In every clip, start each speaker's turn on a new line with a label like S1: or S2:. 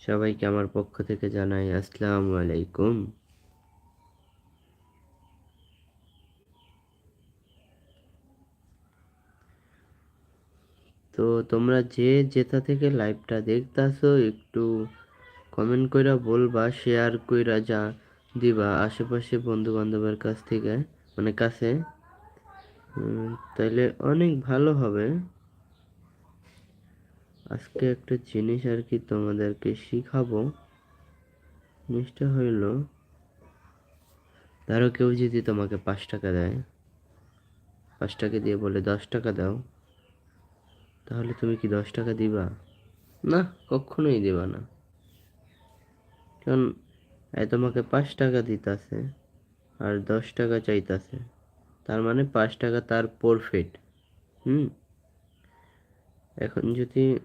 S1: সবাইকে আমার পক্ষ থেকে জানাই আসসালামু আলাইকুম। তো তোমরা যে যেটা থেকে লাইভটা দেখতাছো, একটু কমেন্ট কইরা বলবা শেয়ার কইরা যা দিবা আশেপাশে বন্ধু বান্ধবের কাছ থেকে মানে কাছে। তাইলে অনেক ভালো হবে। আজকে একটা জিনিস আর কি তোমাদেরকে শিখাবো। জিনিসটা হইল, ধরো কেউ যদি তোমাকে পাঁচ টাকা দেয়, পাঁচ টাকা দিয়ে বলে দশ টাকা দাও, তাহলে তুমি কি দশ টাকা দিবা? না, কখনোই দিবা না। কারণ তোমাকে পাঁচ টাকা দিতাছে, আর দশ টাকা চাইতাছে। তার মানে পাঁচ টাকা তার প্রফিট হুম? এখন যদি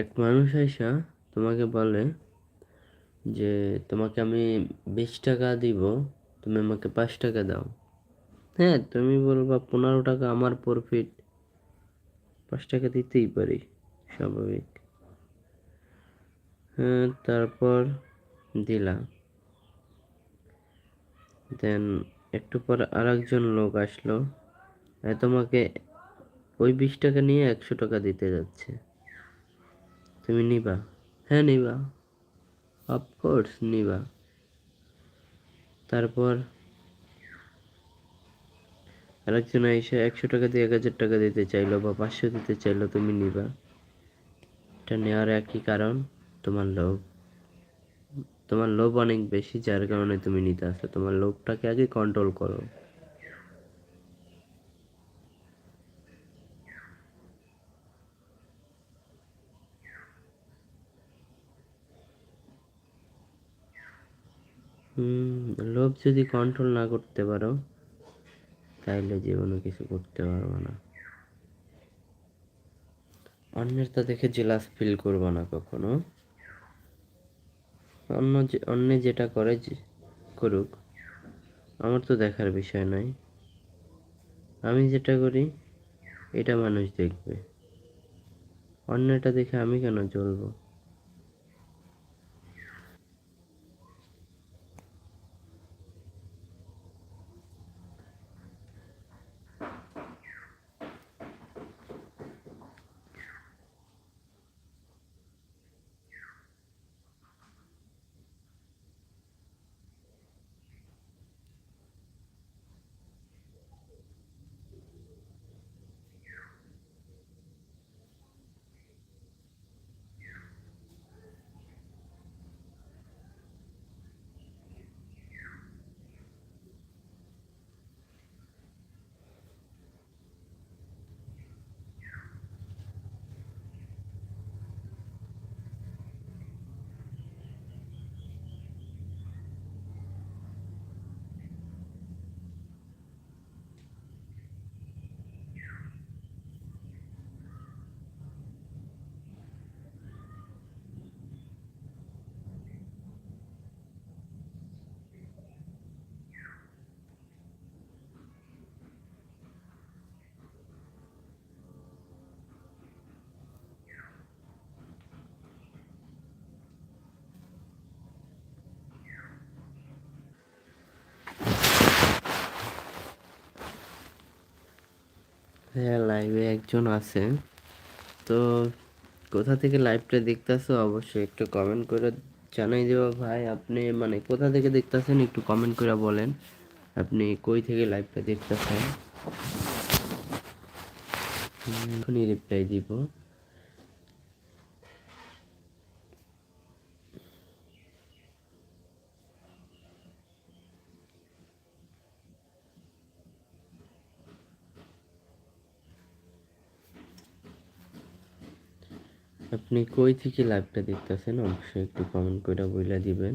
S1: এক মানুষ আইসা তোমাকে বলে যে, তোমাকে আমি বিশ টাকা দিব, তুমি আমাকে পাঁচ টাকা দাও। হ্যাঁ তুমি বলবা, পনেরো টাকা আমার প্রফিট পাঁচ টাকা দিতেই পারি। স্বাভাবিক। হ্যাঁ তারপর দিলা। দেন একটু পর আরেকজন লোক আসলো। তোমাকে ওই বিশ টাকা নিয়ে একশো টাকা দিতে যাচ্ছে। তুমি নিবা? হ্যাঁ নিবা। অফকোর্স নিবা। তারপর আরেকজন এসে একশো টাকা দিয়ে এক হাজার টাকা দিতে চাইলো বা পাঁচশো দিতে চাইলো, তুমি নিবা। এটা নেওয়ার একই কারণ, তোমার লোভ। তোমার লোভ অনেক বেশি, যার কারণে তুমি নিতে আসো তোমার লোভটাকে আগে কন্ট্রোল করো। লোভ যদি কন্ট্রোল না করতে পারো, তাইলে জীবনে কিছু করতে পারব না। অন্যের তা দেখে জেলাস ফিল করব না কখনো। অন্য যে, অন্য যেটা করে করুক, আমার তো দেখার বিষয় নয়। আমি যেটা করি, এটা মানুষ দেখবে। অন্যটা দেখে আমি কেন চলবো হ্যাঁ লাইভে একজন আছে। তো কোথা থেকে লাইভটা দেখতেছো? অবশ্যই একটু কমেন্ট করে জানাই দেবো ভাই। আপনি মানে কোথা থেকে দেখতেছেন? একটু কমেন্ট করে বলেন। আপনি কই থেকে লাইভটা দেখতেছেন? এখনই রিপ্লাই দিব। আপনি কই থেকে লাইভটা দেখতেছেন? অবশ্যই একটু কমেন্ট করে বইলা দিবেন।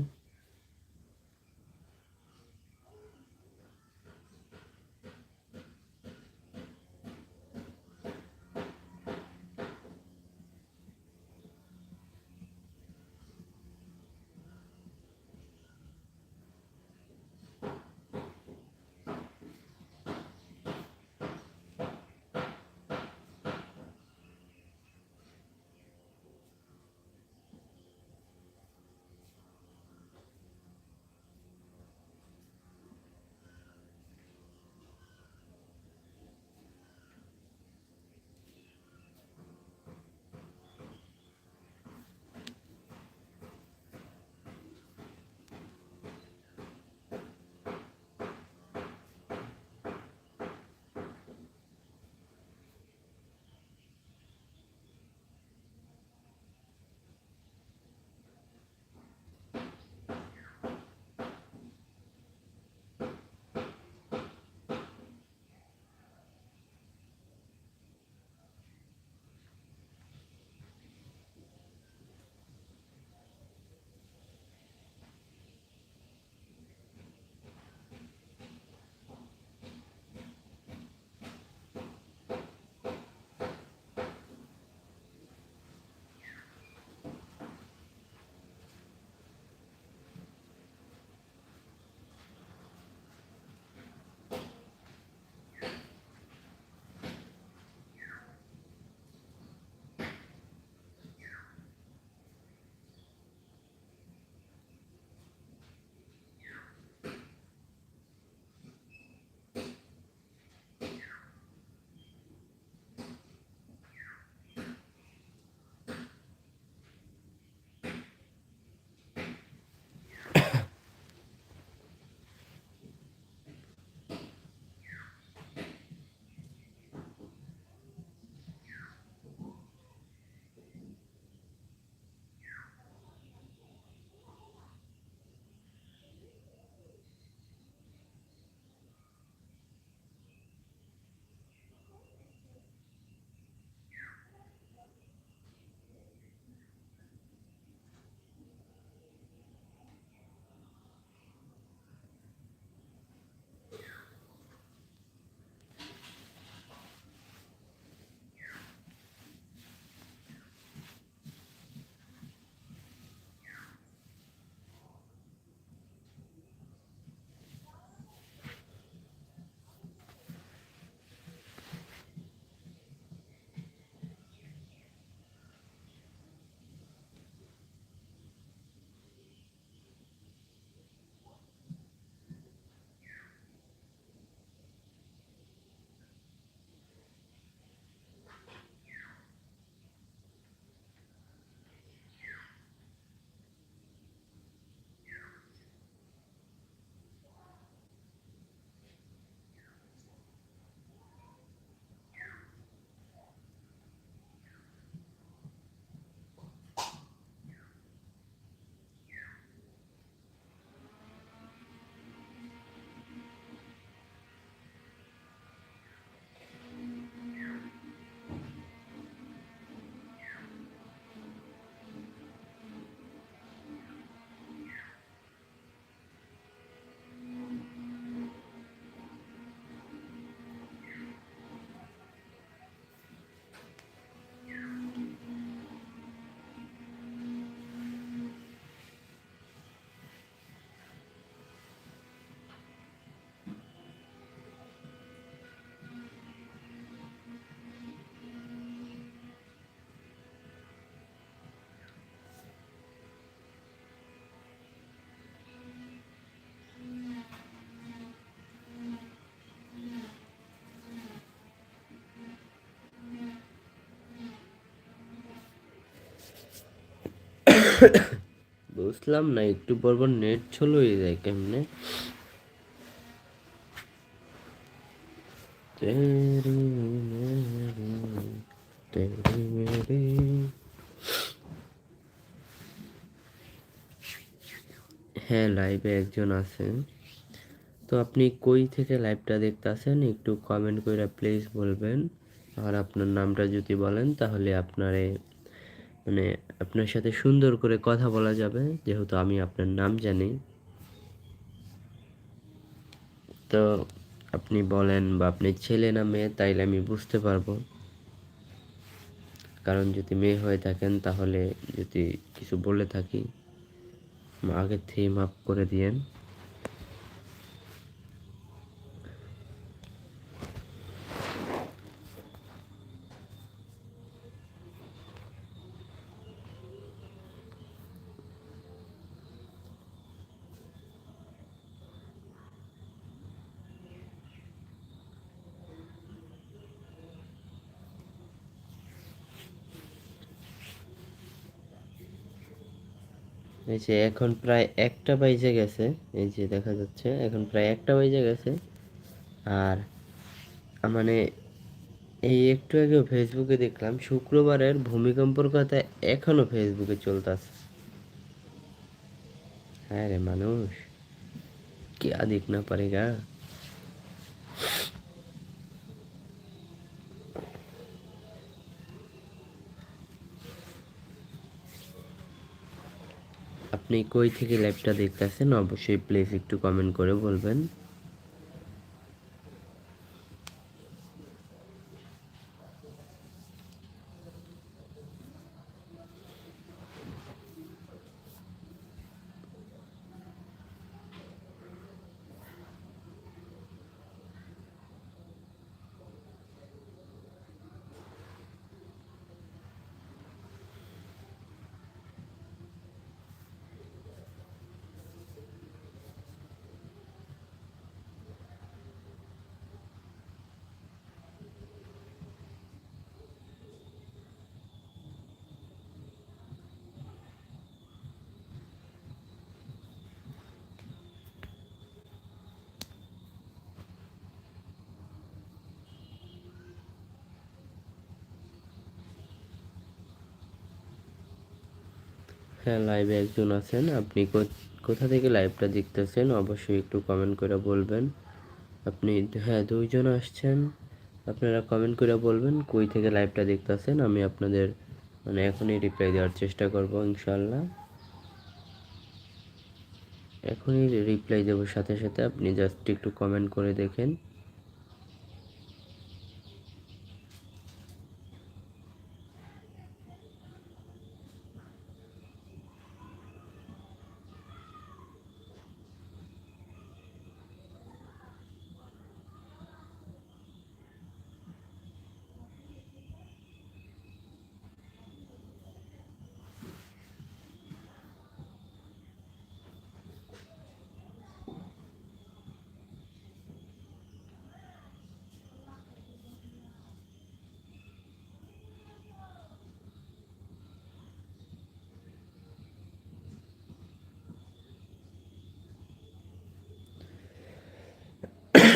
S1: বুঝলাম না, একটু পর পর নেট চলো হয়ে যায় কেমনে? হ্যাঁ লাইভে একজন আছেন। তো আপনি কই থেকে লাইভটা দেখতে দেখতেছেন? একটু কমেন্ট করে প্লিজ বলবেন। আর আপনার নামটা যদি বলেন, তাহলে আপনারে মানে আপনার সাথে সুন্দর করে কথা বলা যাবে, যেহেতু আমি আপনার নাম জানি। তো আপনি বলেন বা আপনি ছেলে না মেয়ে, তাইলে আমি বুঝতে পারব। কারণ যদি মেয়ে হয়ে থাকেন, তাহলে যদি কিছু বলে থাকি আগের থেকে মাফ করে দিয়েন। এই যে এখন প্রায় একটা বাইজে গেছে। এই যে দেখা যাচ্ছে, এখন প্রায় একটা বাইজে গেছে। আর মানে এই একটু আগে ফেসবুকে দেখলাম, শুক্রবারের ভূমিকম্পর কথা এখনও ফেসবুকে চলতেছে। হ্যাঁ রে মানুষ, কি আদিক না পারে গা। আপনি কই থেকে লাইভটা দেখতেছেন? অবশ্যই প্লিজ একটু কমেন্ট করে বলবেন। হ্যাঁ লাইভে একজন আছেন। আপনি কোথা থেকে লাইভটা দেখতেছেন অবশ্যই একটু কমেন্ট করে বলবেন। আপনি হ্যাঁ দুইজন আসছেন। আপনারা কমেন্ট করে বলবেন কই থেকে লাইভটা দেখতেছেন, আমি আপনাদের মানে এখনই রিপ্লাই দেওয়ার চেষ্টা করব ইনশাল্লাহ এখনই রিপ্লাই দেবো সাথে সাথে, আপনি জাস্ট একটু কমেন্ট করে দেখেন।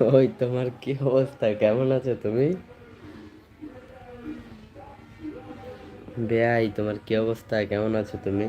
S1: ওই তোমার কি অবস্থা? কেমন আছো তুমি? বেয়াই তোমার কি অবস্থা? কেমন আছো তুমি?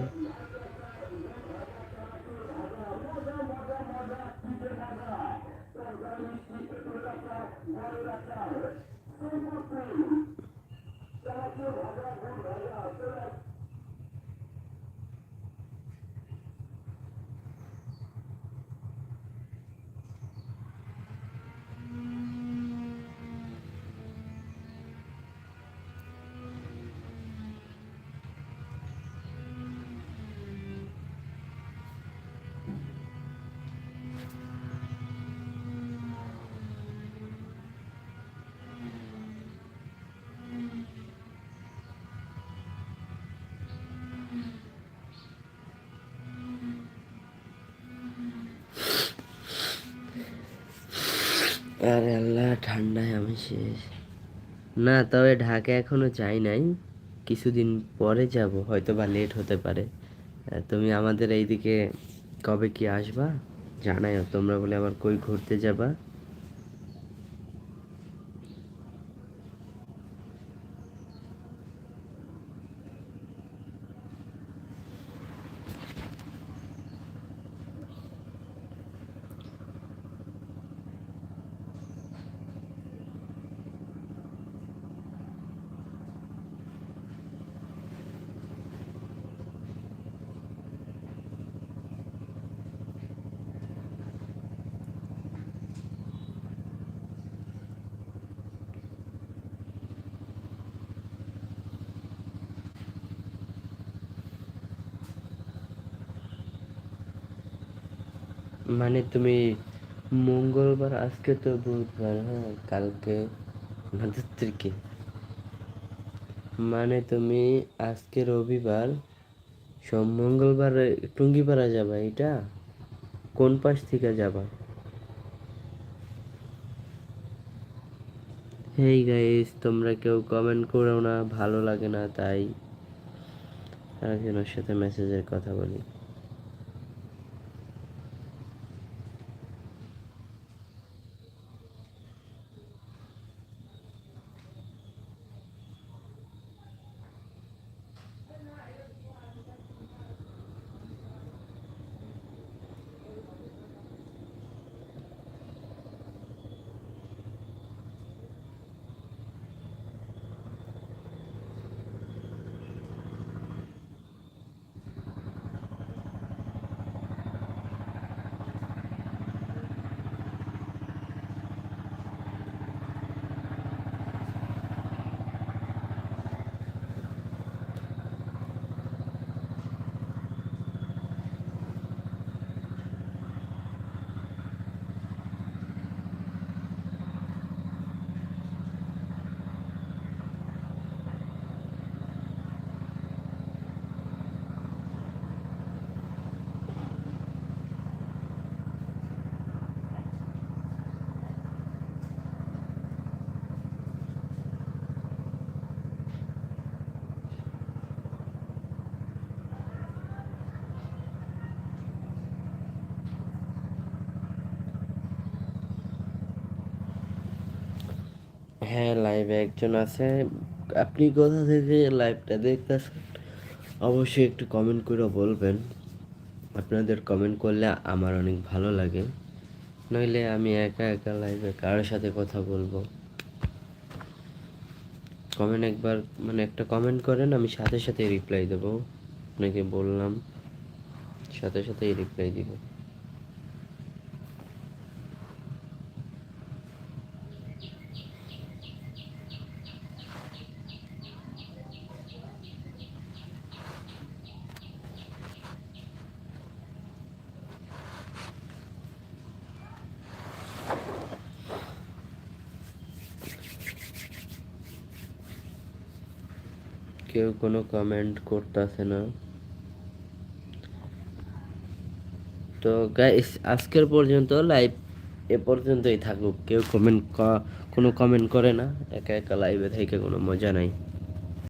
S1: আরে আল্লাহ, ঠান্ডায় আমি শেষ। না, তবে ঢাকা এখনও যাই নাই। কিছুদিন পরে যাব হয়তো বা লেট হতে পারে। তুমি আমাদের এইদিকে কবে কি আসবা? জানাই তোমরা বলে আবার কই ঘুরতে যাবা? মানে তুমি মঙ্গলবার, আজকে তো বুধবার হ্যাঁ কালকে থেকে মানে তুমি আজকে রবিবার সব মঙ্গলবার, টুঙ্গিপাড়া যাবা এটা কোন পাশ থেকে যাবা? হেই গাইস তোমরা কেউ কমেন্ট করো না, ভালো লাগে না, তাই। আরেকজনের সাথে মেসেজের কথা বলি। হ্যাঁ লাইভে একজন আছে। আপনি কোথা থেকে লাইভটা দেখতেছেন? অবশ্যই একটু কমেন্ট করে বলবেন। আপনাদের কমেন্ট করলে আমার অনেক ভালো লাগে। নইলে আমি একা একা লাইভে কারোর সাথে কথা বলব। কমেন্ট একবার মানে একটা কমেন্ট করেন, আমি সাথে সাথে রিপ্লাই দেবো। আপনাকে বললাম, সাথে সাথেই রিপ্লাই দিব। কেউ কোনো কমেন্ট করতেছে না। তো গাইস আজকের পর্যন্ত লাইভ এ পর্যন্তই থাকুক। কেউ কমেন্ট কোনো কমেন্ট করে না। একা একা লাইভে থেকে কোনো মজা নাই।